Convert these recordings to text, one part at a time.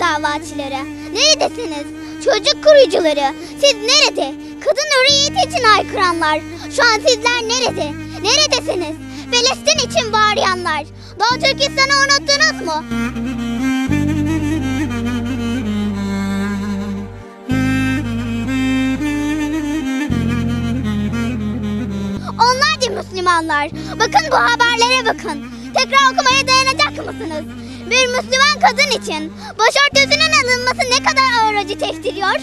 davaçıları. Neredesiniz? Çocuk kurucuları. Siz nerede? Kadın hürriyeti için haykıranlar. Şu an sizler nerede? Neredesiniz? Filistin için bağıranlar. Doğu Türkistan'ı unuttunuz mu? Onlar da Müslümanlar. Bakın bu haberlere bakın. Tekrar okumaya dayanacak mısınız? Bir Müslüman kadın için başörtüsünün alınması ne kadar ağır acı çektiriyor?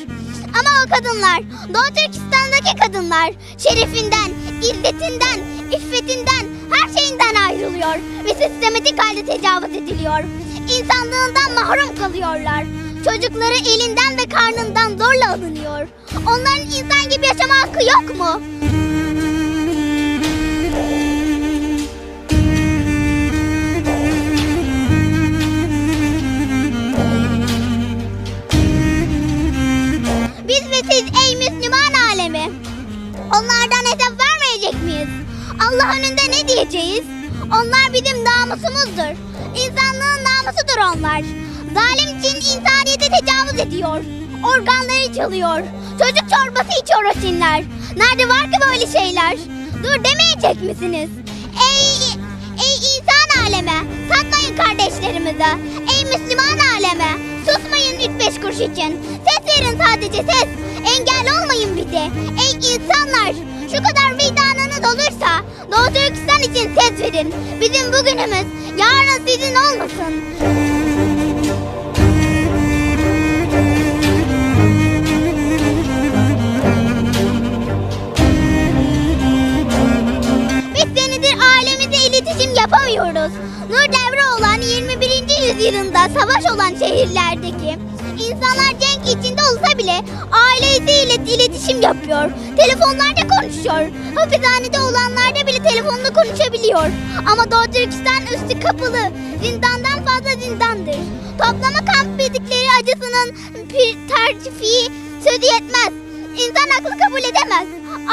Ama o kadınlar, Doğu Türkistan'daki kadınlar şerifinden, izzetinden, iffetinden, her şeyinden ayrılıyor ve sistematik halde tecavüz ediliyor. İnsanlığından mahrum kalıyorlar. Çocukları elinden ve karnından zorla alınıyor. Onların insan gibi yaşama hakkı yok mu? Onlardan hesap vermeyecek miyiz? Allah önünde ne diyeceğiz? Onlar bizim namusumuzdur. İnsanlığın namusudur onlar. Zalim Çin insaniyete tecavüz ediyor. Organları çalıyor. Çocuk çorbası içiyor o Çinler. Nerede var ki böyle şeyler? Dur demeyecek misiniz? Ey, ey insan aleme. Satmayın kardeşlerimize. Ey Müslüman aleme. Susmayın 3-5 kuruş için. Ses verin sadece ses. Engel olmayın bize. Ey insanlar. Şu kadar vicdanınız olursa Doğu Türkistan için ses verin. Bizim bugünümüz yarın sizin olmasın. Biz senedir ailemize iletişim yapamıyoruz. Nur devri olan 21. yüzyılında savaş olan şehirlerdeki insanlar cenk içinde olsa bile ailesiyle iletişim yapıyor. Telefonlarda konuşuyor. Hapishanede olanlarda bile telefonla konuşabiliyor. Ama Doğu üstü kapalı. Zindandan fazla zindandır. Toplama kamp bildikleri acısının tercifi sözü yetmez. İnsan aklı kabul edemez.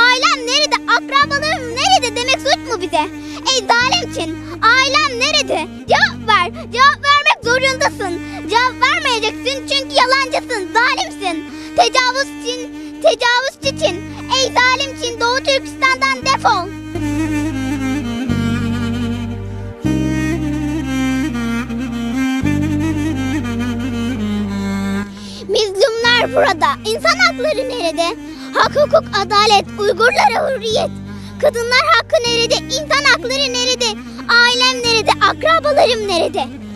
Ailem nerede, akrabalarım nerede demek suç mu bize? Ey zalim Çin, ailem nerede? Cevap ver, cevap vermek zorundasın. Cevap vermeyeceksin çünkü yalancısın, zalimsin. Tecavüz Çin, tecavüzcü Çin. Ey zalim Çin, Doğu Türkistan'dan defol. Mazlumlar burada. İnsan hakları nerede? Hak, hukuk, adalet, Uygurlara hürriyet. Kadınlar hakkı nerede? İnsan hakları nerede? Ailem nerede? Akrabalarım nerede?